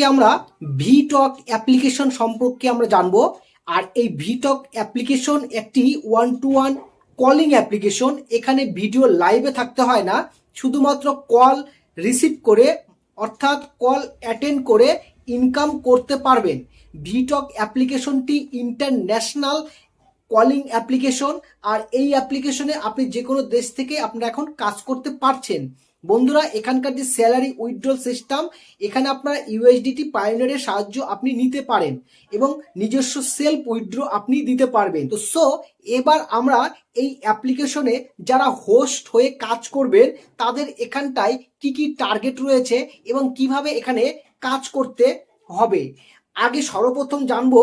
আজকে আমরা ভিটক অ্যাপ্লিকেশন সম্পর্কে আমরা জানব। আর এই ভিটক অ্যাপ্লিকেশন একটি one to one calling application এখানে ভিডিও লাইভে থাকতে হয় না। শুধুমাত্র কল রিসিভ করে, অর্থাৎ কল অ্যাটেন্ড করে ইনকাম করতে পারবেন। ভিটক অ্যাপ্লিকেশনটি ইন্টারন্যাশনাল কলিং অ্যাপ্লিকেশন আর এই অ্যাপ্লিকেশনে আপনি যে কোনো দেশ থেকে আপনারা এখন কাজ করতে পারছেন। বন্ধুরা, এখানকার যে স্যালারি উইথড্রল সিস্টেম এখানে আপনারা ইউএসডিটি পায়োনিয়ারের সাহায্য আপনি নিতে পারেন এবং নিজস্ব সেলফ উইথড্র আপনি দিতে পারবেন। তো সো এবার আমরা এই অ্যাপ্লিকেশনে যারা হোস্ট হয়ে কাজ করবেন, তাদের এখানটায় কি কি টার্গেট রয়েছে এবং কীভাবে এখানে কাজ করতে হবে। আগে সর্বপ্রথম জানব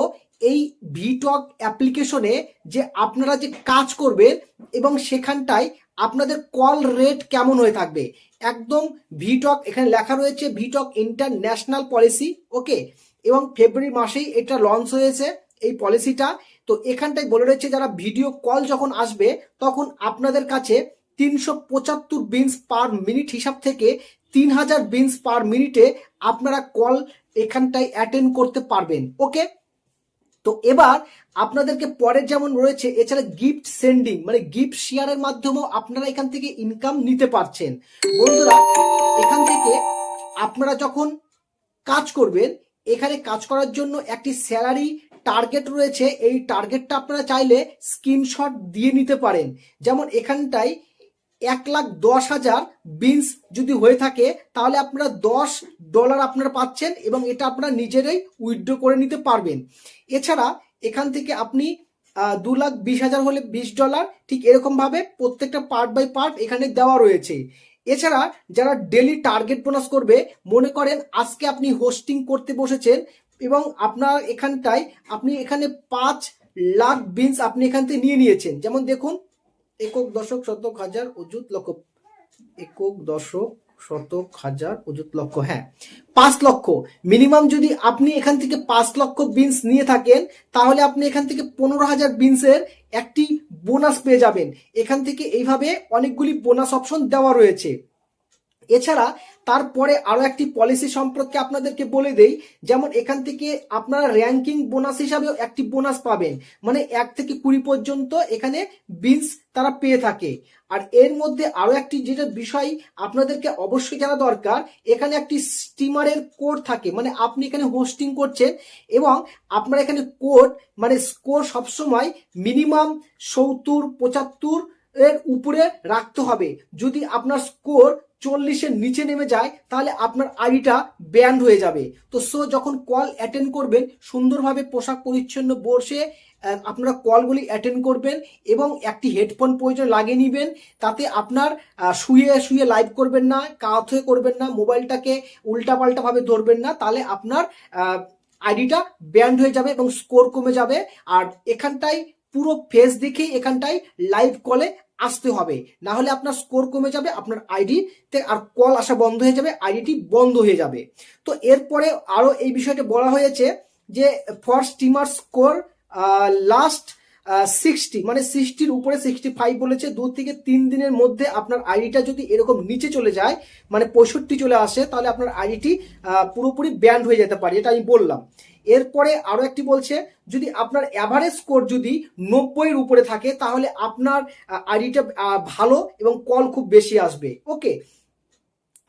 এই ভিটক অ্যাপ্লিকেশনে যে আপনারা যে কাজ করবেন এবং সেখানটায় আপনাদের কল রেট কেমন হয়ে থাকবে? একদম ভিটক এখানে লেখা রয়েছে ভিটক ইন্টারন্যাশনাল পলিসি ওকে এবং ফেব্রুয়ারি মাসেই এটা লঞ্চ হয়েছে এই পলিসিটা তো এখানটায় বলে রয়েছে, যারা ভিডিও কল যখন আসবে, তখন আপনাদের কাছে তিনশো পঁচাত্তর বিনস পার মিনিট হিসাব থেকে তিন হাজার বিনস পার মিনিটে আপনারা কল এখানটায় অ্যাটেন্ড করতে পারবেন ওকে তো এবার আপনাদেরকে পরের যেমন রয়েছে, এছাড়া গিফট সেন্ডিং মানে গিফট শেয়ারের মাধ্যমেও আপনারা এখান থেকে ইনকাম নিতে পারছেন। বন্ধুরা, এখান থেকে আপনারা যখন কাজ করবেন, এখানে কাজ করার জন্য একটি স্যালারি টার্গেট রয়েছে। এই টার্গেটটা আপনারা চাইলে স্ক্রিনশট দিয়ে নিতে পারেন। যেমন এখানটায় এক লাখ দশ হাজার বিনস যদি হয়ে থাকে, তাহলে আপনারা দশ ডলার আপনারা পাচ্ছেন এবং এটা আপনারা নিজেরাই উইথড্র করে নিতে পারবেন। এছাড়া এখান থেকে আপনি দু লাখ বিশ হাজার হলে বিশ ডলার, ঠিক এরকম ভাবে প্রত্যেকটা পার্ট বাই পার্ট এখানে দেওয়া রয়েছে। এছাড়া যারা ডেলি টার্গেট বোনাস করবে, মনে করেন আজকে আপনি হোস্টিং করতে বসেছেন এবং আপনার এখানটায় আপনি এখানে পাঁচ লাখ বিনস আপনি এখান থেকে নিয়ে নিয়েছেন। যেমন দেখুন একক দশক শতক হাজার অযুত লক্ষ, একক দশক শতক হাজার অযুত লক্ষ হ্যাঁ পাঁচ লক্ষ। মিনিমাম যদি আপনি এখান থেকে পাঁচ লক্ষ বিনস নিয়ে থাকেন, তাহলে আপনি এখান থেকে পনেরো হাজার বিনসের একটি বোনাস পেয়ে যাবেন। এখান থেকে এইভাবে অনেকগুলি বোনাস অপশন দেওয়া রয়েছে। এছাড়া তারপরে আরও একটি পলিসি সম্পর্কে আপনাদেরকে বলে দেই, যেমন এখান থেকে আপনারা র্যাঙ্কিং বোনাস হিসাবেও একটি বোনাস পাবেন। মানে এক থেকে কুড়ি পর্যন্ত এখানে বিনস তারা পেয়ে থাকে। আর এর মধ্যে আরও একটি যেটা বিষয় আপনাদেরকে অবশ্যই জানা দরকার, এখানে একটি স্টিমারের কোড থাকে। মানে আপনি এখানে হোস্টিং করছেন এবং আপনার এখানে কোড মানে স্কোর সবসময় মিনিমাম সত্তর, পঁচাত্তর এর উপরে রাখতে হবে। যদি আপনার স্কোর চল্লিশের নিচে নেমে যায়, তাহলে আপনার আইডিটা ব্যান্ড হয়ে যাবে। তো সো যখন কল অ্যাটেন্ড করবেন, সুন্দরভাবে পোশাক পরিচ্ছন্ন বসে আপনারা কলগুলি অ্যাটেন্ড করবেন এবং একটি হেডফোন প্রয়োজন লাগিয়ে নেবেন, তাতে আপনার শুয়ে শুয়ে লাইভ করবেন না, কাত হয়ে করবেন না, মোবাইলটাকে উল্টাপাল্টাভাবে ধরবেন না, তাহলে আপনার আইডিটা ব্যান্ড হয়ে যাবে এবং স্কোর কমে যাবে। আর এখানটায় পুরো ফেস দেখেই এখানটায় লাইভ কলে আসতে হবে। না হলে আপনার স্কোর কমে যাবে, আপনার আইডিতে আর কল আসা বন্ধ হয়ে যাবে আইডিটি বন্ধ হয়ে যাবে। তো এরপরে আরও এই বিষয়টা বলা হয়েছে যে for streamer score last sixty মানে সিক্সটির উপরে সিক্সটি ফাইভ বলেছে দু থেকে তিন দিনের মধ্যে আপনার আইডিটা যদি এরকম নিচে চলে যায় মানে পঁয়ষট্টি চলে আসে, তাহলে আপনার আইডিটি পুরোপুরি ব্যান্ড হয়ে যেতে পারে, এটা আমি বললাম। এরপরে আরও একটি বলছে, যদি আপনার অ্যাভারেজ স্কোর যদি নব্বইয়ের উপরে থাকে, তাহলে আপনার আইডিটা ভালো এবং কল খুব বেশি আসবে। ওকে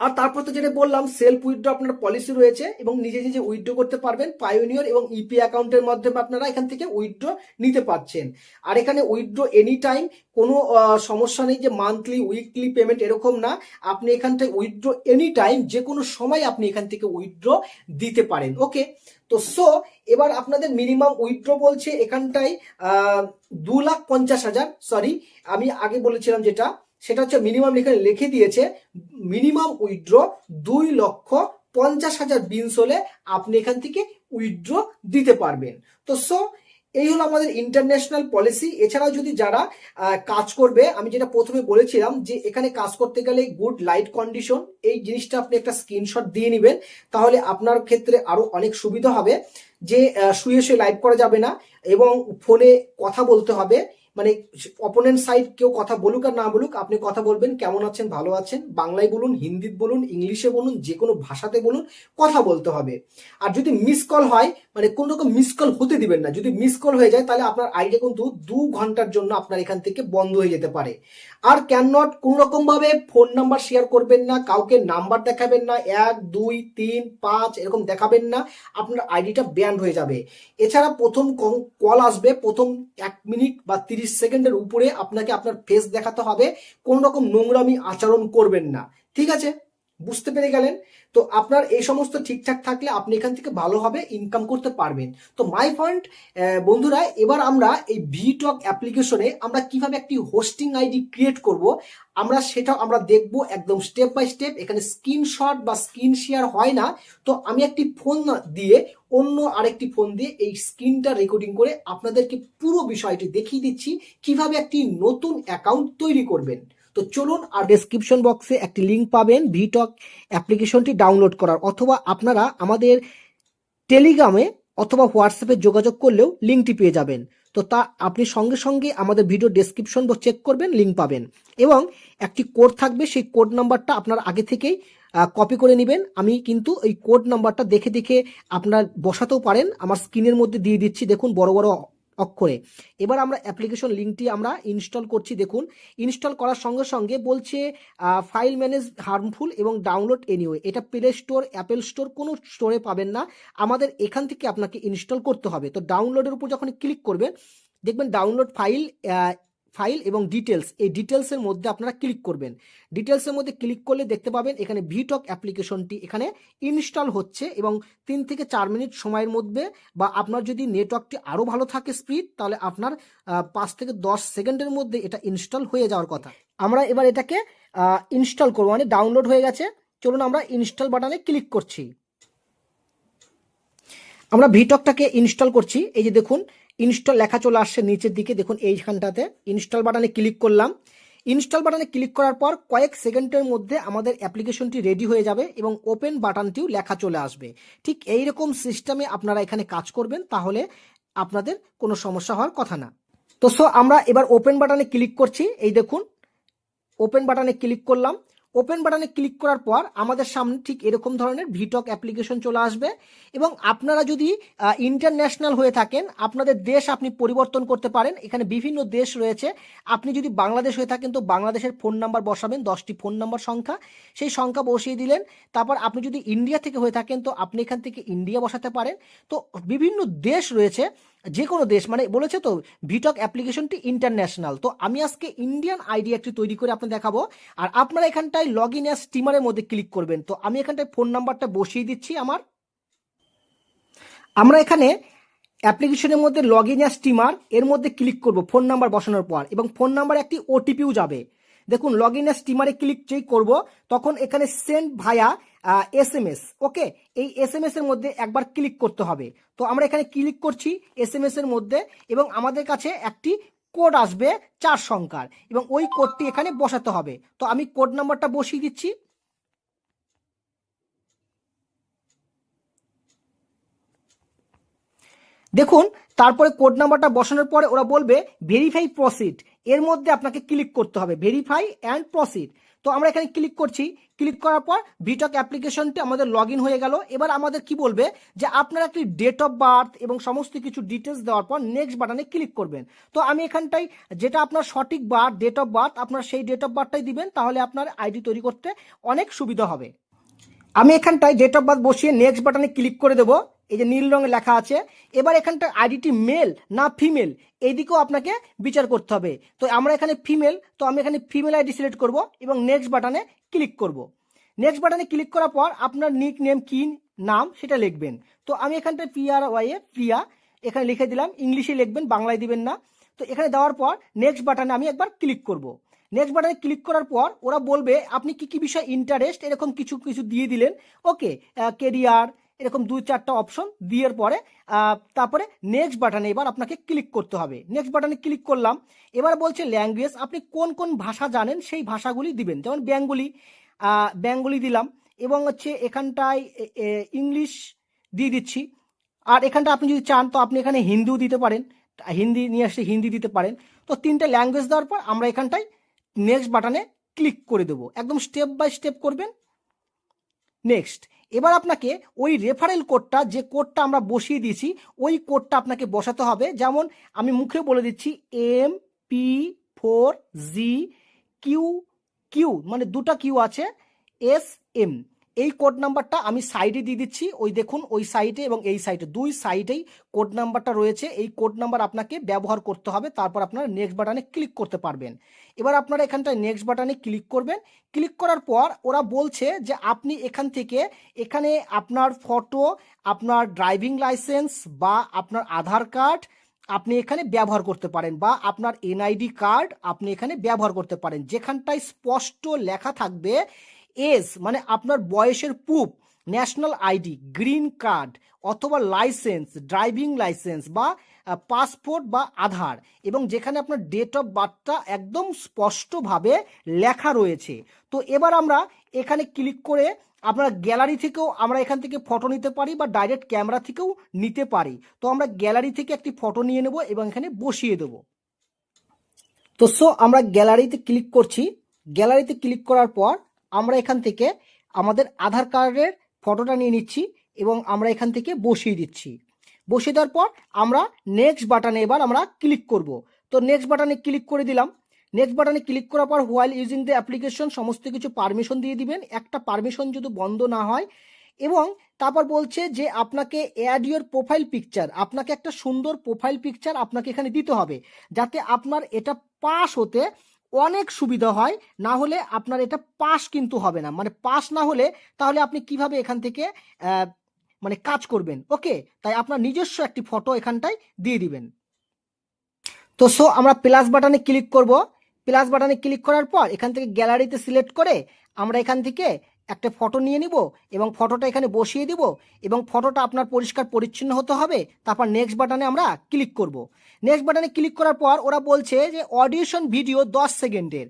আর তারপর তো যেটা বললাম সেলফ উইথড্র আপনার পলিসি রয়েছে এবং নিজে নিজে উইথড্র করতে পারবেন। পায়োনিয়র এবং ইপি অ্যাকাউন্টের মাধ্যমে আপনারা এখান থেকে উইথড্র নিতে পারছেন। আর এখানে উইথড্র এনি টাইম কোনো সমস্যা নেই যে মান্থলি উইকলি পেমেন্ট এরকম না। আপনি এখান থেকে উইথড্র এনি টাইম যে কোনো সময় আপনি এখান থেকে উইথড্র দিতে পারেন। ওকে তো সো এবার আপনাদের মিনিমাম উইথড্র বলছে এখানটায় দু লাখ পঞ্চাশ হাজার। সরি আমি আগে বলেছিলাম যেটা সেটা হচ্ছে মিনিমাম এখানে লিখে দিয়েছে মিনিমাম উইথড্র দুই লক্ষ পঞ্চাশ হাজার বিনস হলে আপনি এখান থেকে উইথড্র দিতে পারবেন। তো সো এই হলো আমাদের ইন্টারন্যাশনাল পলিসি এছাড়াও যদি যারা কাজ করবে, আমি যেটা প্রথমে বলেছিলাম যে এখানে কাজ করতে গেলে গুড লাইট কন্ডিশন এই জিনিসটা আপনি একটা স্ক্রিনশট দিয়ে নেবেন, তাহলে আপনার ক্ষেত্রে আরও অনেক সুবিধা হবে যে শুয়ে শুয়ে লাইভ করা যাবে না এবং ফোনে কথা বলতে হবে। মানে অপোনেন্ট সাইড কেউ কথা বলুক আর না বলুক, আপনি কথা বলবেন, কেমন আছেন, ভালো আছেন, বাংলায় বলুন, হিন্দিতে বলুন, ইংলিশে বলুন, যে কোনো ভাষাতে বলুন, কথা বলতে হবে। আর যদি মিস কল হয় মানে কোনো রকম মিস কল হতে দিবেন না। যদি মিস কল হয়ে যায়, তাহলে আপনার আইডিয়া কিন্তু দু ঘণ্টার জন্য আপনার এখান থেকে বন্ধ হয়ে যেতে পারে। আর ক্যান নট কোন রকম ভাবে ফোন নাম্বার শেয়ার করবেন না, কাউকে নাম্বার দেখাবেন না, এক, দুই, তিন, পাঁচ এরকম দেখাবেন না, আপনার আইডিটা ব্যান্ড হয়ে যাবে। এছাড়া প্রথম কল আসবে, প্রথম এক মিনিট বা তিরিশ সেকেন্ডের উপরে আপনাকে আপনার ফেস দেখাতে হবে, কোন রকম নোংরামি আচরণ করবেন না। ঠিক আছে? বুঝতে পেরে গেলেন? তো আপনার এই সমস্ত ঠিকঠাক থাকলে আপনি এখান থেকে ভালোভাবে ইনকাম করতে পারবেন। তো মাই পয়েন্ট বন্ধুরা, এবার আমরা এই ভিটক অ্যাপ্লিকেশনে আমরা কীভাবে একটি হোস্টিং আইডি ক্রিয়েট করব, আমরা সেটা আমরা দেখব একদম স্টেপ বাই স্টেপ এখানে স্ক্রিনশট বা স্ক্রিন শেয়ার হয় না। তো আমি একটি ফোন দিয়ে, অন্য আরেকটি ফোন দিয়ে এই স্ক্রিনটা রেকর্ডিং করে আপনাদেরকে পুরো বিষয়টি দেখিয়ে দিচ্ছি। কীভাবে একটি নতুন অ্যাকাউন্ট তৈরি করবেন। তো চলুন আর ডেসক্রিপশন বক্সে একটি লিঙ্ক পাবেন ভিটক অ্যাপ্লিকেশনটি ডাউনলোড করার, অথবা আপনারা আমাদের টেলিগ্রামে অথবা হোয়াটসঅ্যাপে যোগাযোগ করলেও লিঙ্কটি পেয়ে যাবেন। তো তা আপনি সঙ্গে সঙ্গে আমাদের ভিডিও ডেসক্রিপশন চেক করবেন লিঙ্ক পাবেন। এবং একটি কোড থাকবে, সেই কোড নাম্বারটা আপনার আগে থেকেই কপি করে নেবেন। আমি কিন্তু এই কোড নাম্বারটা দেখে দেখে আপনার বসাতেও পারেন। আমার স্ক্রিনের মধ্যে দিয়ে দিচ্ছি। দেখুন, বড় বড় অক্ষরে। এবার আমরা অ্যাপ্লিকেশন লিঙ্কটি আমরা ইনস্টল করছি, দেখুন। ইনস্টল করার সঙ্গে সঙ্গে বলছে ফাইল ম্যানেজ হার্মফুল এবং ডাউনলোড এনিওয়ে এটা প্লে স্টোর অ্যাপেল স্টোর কোনো স্টোরে পাবেন না। আমাদের এখান থেকে আপনাকে ইনস্টল করতে হবে। তো ডাউনলোডের উপর যখন ক্লিক করবেন, দেখবেন ডাউনলোড ফাইল ফাইল এবং ডিটেলস, এই ডিটেলসের মধ্যে আপনারা ক্লিক করবেন। ডিটেলসের মধ্যে ক্লিক করলে দেখতে পাবেন এখানে ভিটক অ্যাপ্লিকেশনটি এখানে ইনস্টল হচ্ছে এবং তিন থেকে চার মিনিট সময়ের মধ্যে বা আপনার যদি নেটওয়ার্কটি আরও ভালো থাকে স্পিড, তাহলে আপনার পাঁচ থেকে দশ সেকেন্ডের মধ্যে এটা ইনস্টল হয়ে যাওয়ার কথা। আমরা এবার এটাকে ইনস্টল করব মানে ডাউনলোড হয়ে গেছে। চলুন আমরা ইনস্টল বাটনে ক্লিক করছি। আমরা ভিটকটাকে ইনস্টল করছি। এই যে দেখুন ইনস্টল লেখা চলে আসছে নিচের দিকে, দেখুন এইখানটাতে। ইনস্টল বাটনে ক্লিক করলাম। ইনস্টল বাটনে ক্লিক করার পর কয়েক সেকেন্ডের মধ্যে আমাদের অ্যাপ্লিকেশনটি রেডি হয়ে যাবে এবং ওপেন বাটনটিও লেখা চলে আসবে। ঠিক এই রকম সিস্টেমে আপনারা এখানে কাজ করবেন, তাহলে আপনাদের কোনো সমস্যা হওয়ার কথা না। তো সো, আমরা এবার ওপেন বাটনে ক্লিক করছি। এই দেখুন, ওপেন বাটনে ক্লিক করলাম। ওপেন বাটনে ক্লিক করার পর আমাদের সামনে ঠিক এরকম ধরনের ভিটক অ্যাপ্লিকেশন চলে আসবে এবং আপনারা যদি ইন্টারন্যাশনাল হয়ে থাকেন, আপনাদের দেশ আপনি পরিবর্তন করতে পারেন। এখানে বিভিন্ন দেশ রয়েছে। আপনি যদি বাংলাদেশ হয়ে থাকেন, তো বাংলাদেশের ফোন নাম্বার বসাবেন, দশটি ফোন নাম্বার সংখ্যা। সেই সংখ্যা বসিয়ে দিলেন। তারপর আপনি যদি ইন্ডিয়া থেকে হয়ে থাকেন, তো আপনি এখান থেকে ইন্ডিয়া বসাতে পারেন। তো বিভিন্ন দেশ রয়েছে। যে কোনো দেশ মানে বলেছে তো ভিটক অ্যাপ্লিকেশনটি ইন্টারন্যাশনাল তো আমি আজকে ইন্ডিয়ান আইডি একটি তৈরি করে আপনার দেখাবো। আর আপনারা এখানটায় লগ ইন অ্যাস স্টিমারের মধ্যে ক্লিক করবেন। তো আমি এখানটায় ফোন নাম্বারটা বসিয়ে দিচ্ছি আমার। আমরা এখানে অ্যাপ্লিকেশনের মধ্যে লগ ইন অ্যাস স্টিমার এর মধ্যে ক্লিক করব ফোন নাম্বার বসানোর পর। এবং ফোন নাম্বার একটি ওটিপিও যাবে। দেখুন লগ ইন অ্যাস স্টিমারে ক্লিক যেই করব, তখন এখানে send via S M S okay এই এস এম এস এর মধ্যে একবার ক্লিক করতে হবে। তো আমরা এখানে ক্লিক করছি এস এম এস এর মধ্যে এবং আমাদের কাছে একটি কোড আসবে চার সংখ্যার এবং ওই কোডটি এখানে বসাতে হবে। তো আমি কোড নাম্বারটা বসিয়ে দিচ্ছি। দেখুন, তারপরে কোড নাম্বারটা বসানোর পরে ওরা বলবে ভেরিফাই প্রসিড এর মধ্যে আপনাকে ক্লিক করতে হবে ভেরিফাই অ্যান্ড প্রসিড তো আমরা এখানে ক্লিক করছি। ক্লিক করার পর ভিটক অ্যাপ্লিকেশনটি আমাদের লগ হয়ে গেল। এবার আমাদের কি বলবে? যে আপনার একটি ডেট অফ বার্থ এবং সমস্ত কিছু ডিটেলস দেওয়ার পর নেক্সট বাটনে ক্লিক করবেন। তো আমি এখানটাই যেটা আপনার সঠিক বার্থ ডেট অফ বার্থ আপনার সেই ডেট অফ বার্থটাই দিবেন, তাহলে আপনার আইডি তৈরি করতে অনেক সুবিধা হবে। আমি এখানটায় ডেট অফ বার্থ বসিয়ে নেক্সট বাটনে ক্লিক করে দেবো। এই যে নীল রঙে লেখা আছে, এবার এখানটা আইডিটি মেল না ফিমেল এইদিকেও আপনাকে বিচার করতে হবে। তো আমরা এখানে ফিমেল তো আমি এখানে ফিমেল আইডি সিলেক্ট করব এবং নেক্সট বাটনে ক্লিক করব। নেক্সট বাটনে ক্লিক করার পর আপনার নিক নেম কি নাম সেটা লিখবেন। তো আমি এখানটায় পিআর ওয়াইয়ে প্রিয়া, এখানে লিখে দিলাম, ইংলিশে লিখবেন, বাংলায় দিবেন না। তো এখানে দেওয়ার পর নেক্সট বাটনে আমি একবার ক্লিক করব। নেক্সট বাটনে ক্লিক করার পর ওরা বলবে, আপনি কি কি বিষয় ইন্টারেস্ট এরকম কিছু কিছু দিয়ে দিলেন। ওকে কেরিয়ার এরকম দুই চারটা অপশন দিয়ের পরে তারপরে নেক্সট বাটনে এবার আপনাকে ক্লিক করতে হবে। নেক্সট বাটনে ক্লিক করলাম। এবার বলছে ল্যাঙ্গুয়েজ আপনি কোন কোন ভাষা জানেন সেই ভাষাগুলি দিবেন। যেমন বেঙ্গলি বেঙ্গলি দিলাম এবং হচ্ছে এখানটায় ইংলিশ দিয়ে দিচ্ছি। আর এখানটা আপনি যদি চান তো আপনি এখানে হিন্দিও দিতে পারেন। হিন্দি নিয়ে আসলে হিন্দি দিতে পারেন। তো তিনটে ল্যাঙ্গুয়েজ দেওয়ার পর আমরা এখানটায় নেক্সট বাটনে ক্লিক করে দেবো। একদম স্টেপ বাই স্টেপ করবেন। নেক্সট এবার আপনাকে ওই রেফারেল কোডটা যে কোডটা আমরা বসিয়ে দিয়েছি, ওই কোডটা আপনাকে বসাতে হবে। যেমন আমি মুখে বলে দিচ্ছি M P four G Q Q মানে দুটা কিউ আছে এস এম এই কোড নাম্বারটা আমি সাইডে দিয়ে দিচ্ছি, ওই দেখুন, ওই সাইডে এবং এই সাইডে দুই সাইডেই কোড নাম্বারটা রয়েছে, এই কোড নাম্বার আপনাকে ব্যবহার করতে হবে, তারপর আপনারা নেক্সট বাটনে ক্লিক করতে পারবেন। এবার আপনারা এখানটায় নেক্সট বাটনে ক্লিক করবেন ক্লিক করার পর ওরা বলছে যে আপনি এখান থেকে এখানে আপনার ফটো আপনার ড্রাইভিং লাইসেন্স বা আপনার আধার কার্ড আপনি এখানে ব্যবহার করতে পারেন বা আপনার এনআইডি কার্ড আপনি এখানে ব্যবহার করতে পারেন। যেখানটায় স্পষ্ট লেখা থাকবে এজ মানে আপনার বয়সের proof national ID green card অথবা লাইসেন্স ড্রাইভিং লাইসেন্স বা পাসপোর্ট বা আধার। এবং যেখানে আপনার ডেট অফ বার্থটা একদম স্পষ্টভাবে লেখা রয়েছে। তো এবার আমরা এখানে ক্লিক করে আপনার গ্যালারি থেকেও আমরা এখান থেকে ফটো নিতে পারি বা ডাইরেক্ট ক্যামেরা থেকেও নিতে পারি। তো আমরা গ্যালারি থেকে একটি ফটো নিয়ে নেব এবং এখানে বসিয়ে দেব। তো সো আমরা গ্যালারিতে ক্লিক করছি। গ্যালারিতে ক্লিক করার পর আমরা এখান থেকে আমাদের আধার কার্ডের ফটোটা নিয়ে নিচ্ছি এবং আমরা এখান থেকে বসিয়ে দিচ্ছি। বসিয়ে দেওয়ার পর আমরা নেক্সট বাটনে এবার আমরা ক্লিক করব। তো নেক্সট বাটনে ক্লিক করে দিলাম। নেক্সট বাটনে ক্লিক করার পর হোয়াইল ইউজিং দ্য অ্যাপ্লিকেশন সমস্ত কিছু পারমিশন দিয়ে দিবেন। একটা পারমিশন যদি বন্ধ না হয় এবং তারপর বলছে যে আপনাকে অ্যাড ইউর প্রোফাইল পিকচার আপনাকে একটা সুন্দর প্রোফাইল পিকচার আপনাকে এখানে দিতে হবে। যাতে আপনার এটা পাস হতে অনেক সুবিধা হয়, না হলে আপনার এটা পাস কিন্তু হবে না। মানে পাস না হলে তাহলে আপনি কীভাবে এখান থেকে মানে কাজ করবেন? ওকে তাই আপনার নিজস্ব একটি ফটো এখানটায় দিয়ে দিবেন। তো সো আমরা প্লাস বাটনে ক্লিক করব। প্লাস বাটনে ক্লিক করার পর এখান থেকে গ্যালারিতে সিলেক্ট করে আমরা এখান থেকে একটা ফটো নিয়ে নিব এবং ফটোটা এখানে বসিয়ে দিব এবং ফটোটা আপনার পরিষ্কার পরিচ্ছন্ন হতে হবে। তারপর নেক্সট বাটনে আমরা ক্লিক করব। নেক্সট বাটনে ক্লিক করার পর ওরা বলছে যে অডিয়েশন ভিডিও দশ সেকেন্ডের।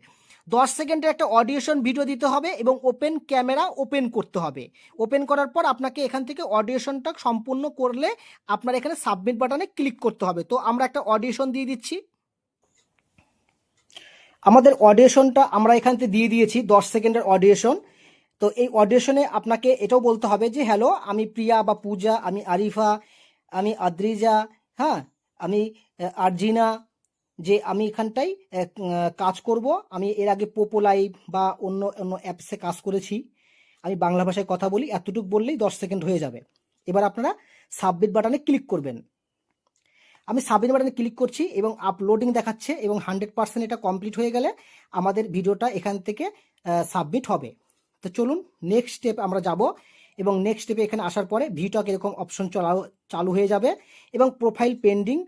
দশ সেকেন্ডের একটা অডিয়েশন ভিডিও দিতে হবে এবং ওপেন ক্যামেরা ওপেন করতে হবে। ওপেন করার পর আপনাকে এখান থেকে অডিয়েশনটা সম্পূর্ণ করলে আপনার এখানে সাবমিট বাটনে ক্লিক করতে হবে। তো আমরা একটা অডিয়েশন দিয়ে দিচ্ছি। আমাদের অডিয়েশনটা আমরা এখান থেকে দিয়ে দিয়েছি দশ সেকেন্ডের অডিয়েশন তো এই অডিশনে আপনাকে এটাও বলতে হবে যে, হ্যালো, আমি প্রিয়া বা পূজা, আমি আরিফা, আমি আদ্রিজা হ্যাঁ আমি আর্জিনা, যে আমি এখানটাই কাজ করব। আমি এর আগে পোপো লাইভ বা অন্য অন্য অ্যাপসে কাজ করেছি। আমি বাংলা ভাষায় কথা বলি, এতটুকু বললেই দশ সেকেন্ড হয়ে যাবে। এবার আপনারা সাবমিট বাটনে ক্লিক করবেন। আমি সাবমিট বাটনে ক্লিক করছি এবং আপলোডিং দেখাচ্ছে এবং হান্ড্রেড পার্সেন্ট এটা কমপ্লিট হয়ে গেলে আমাদের ভিডিওটা এখান থেকে সাবমিট হবে। তো চলুন নেক্সট স্টেপ আমরা যাব এবং নেক্সট স্টেপে এখানে আসার পরে ভিটক এরকম অপশন চালাও চালু হয়ে যাবে এবং প্রোফাইল পেন্ডিং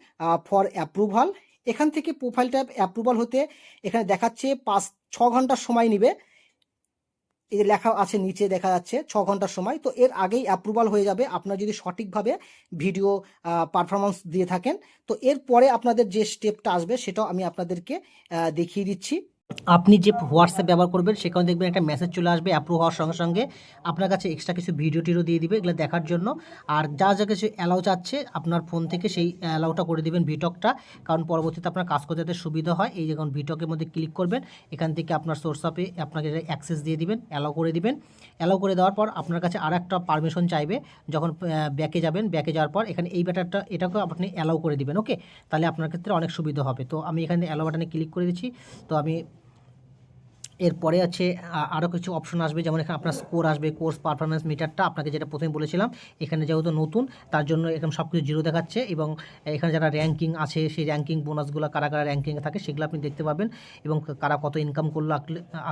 ফর অ্যাপ্রুভাল এখান থেকে প্রোফাইলটা অ্যাপ্রুভাল হতে এখানে দেখাচ্ছে পাঁচ, ছ ঘণ্টার সময় নেবে। এই যে লেখা আছে নিচে দেখা যাচ্ছে ছ ঘণ্টার সময়। তো এর আগেই অ্যাপ্রুভাল হয়ে যাবে। আপনারা যদি সঠিকভাবে ভিডিও পারফরমেন্স দিয়ে থাকেন। তো এরপরে আপনাদের যে স্টেপটা আসবে সেটাও আমি আপনাদেরকে দেখিয়ে দিচ্ছি। আপনি যে হোয়াটসঅ্যাপ ব্যবহার করবেন, সেখানে দেখবেন একটা মেসেজ চলে আসবে অ্যাপ্রুভ হওয়ার সঙ্গে সঙ্গে। আপনার কাছে এক্সট্রা কিছু ভিডিও টিডিও দিয়ে দিবে এগুলো দেখার জন্য। আর যা যা কিছু অ্যালাউ চাচ্ছে, আপনার ফোন থেকে সেই অ্যালাউটা করে দিবেন ভিটকটা কারণ পরবর্তীতে আপনার কাজ করতে যাতে সুবিধা হয়। এই যখন ভিটকের মধ্যে ক্লিক করবেন, এখান থেকে আপনার সোর্স আপে আপনাকে অ্যাক্সেস দিয়ে দিবেন অ্যালাউ করে দিবেন। অ্যালাউ করে দেওয়ার পর আপনার কাছে আর একটা পারমিশন চাইবে। যখন ব্যাকে যাবেন ব্যাকে যাওয়ার পর এখানে এই ব্যাটারটা এটাকেও আপনি অ্যালাউ করে দিবেন ওকে তাহলে আপনার ক্ষেত্রে অনেক সুবিধা হবে। তো আমি এখানে অ্যালাউ বাটনে ক্লিক করে দিচ্ছি। তো আমি এরপরে আছে আরও কিছু অপশন আসবে, যেমন এখানে আপনার স্কোর আসবে কোর্স পারফরমেন্স মিটারটা আপনাকে যেটা প্রথমে বলেছিলাম, এখানে যেহেতু নতুন, তার জন্য এখানে সব কিছু জিরো দেখাচ্ছে এবং এখানে যারা র্যাঙ্কিং আছে, সেই র্যাঙ্কিং বোনাসগুলো কারা কারা র্যাঙ্কিংয়ে থাকে, সেগুলো আপনি দেখতে পাবেন এবং কারা কত ইনকাম করল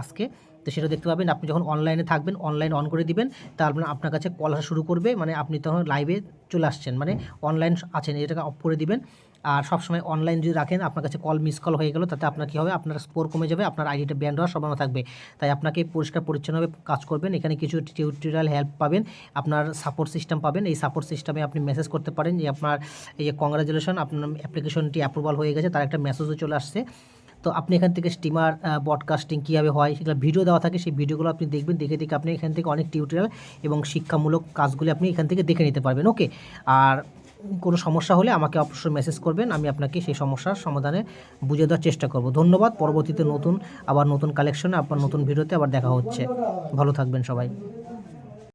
আজকে, তো সেটা দেখতে পাবেন। আপনি যখন অনলাইনে থাকবেন অনলাইন অন করে দিবেন তারপর আপনার কাছে কল আসা শুরু করবে মানে আপনি তখন লাইভে চলে আসছেন মানে অনলাইন আছেন, এটাকে অফ করে দিবেন। আর সবসময় অনলাইন যদি রাখেন, আপনার কাছে কল মিস কল হয়ে গেল, তাতে আপনার কী হবে? আপনার স্কোর কমে যাবে, আপনার আইডিটা ব্যান্ড হওয়ার সম্ভাবনা থাকবে। তাই আপনাকে পরিষ্কার, পরিচ্ছন্নভাবে কাজ করবেন। এখানে কিছু টিউটোরিয়াল হেল্প পাবেন, আপনার সাপোর্ট সিস্টেম পাবেন। এই সাপোর্ট সিস্টেমে আপনি মেসেজ করতে পারেন যে আপনার এই যে কংগ্রাচুলেশন আপনার অ্যাপ্লিকেশনটি অ্যাপ্রুভাল হয়ে গেছে, তার একটা মেসেজও চলে আসছে। তো আপনি এখান থেকে স্টিমার ব্রডকাস্টিং কীভাবে হয়, সেগুলো ভিডিও দেওয়া থাকে, সেই ভিডিওগুলো আপনি দেখবেন, দেখে দেখে আপনি এখান থেকে অনেক টিউটোরিয়াল এবং শিক্ষামূলক কাজগুলি আপনি এখান থেকে দেখে নিতে পারবেন। ওকে আর কোনো সমস্যা হলে আমাকে অবশ্যই মেসেজ করবেন, আমি আপনাকে সেই সমস্যার সমাধানে বুঝে দেওয়ার চেষ্টা করব। ধন্যবাদ, পরবর্তীতে নতুন, আবার নতুন কালেকশনে আবার নতুন ভিডিওতে আবার দেখা হচ্ছে। ভালো থাকবেন সবাই।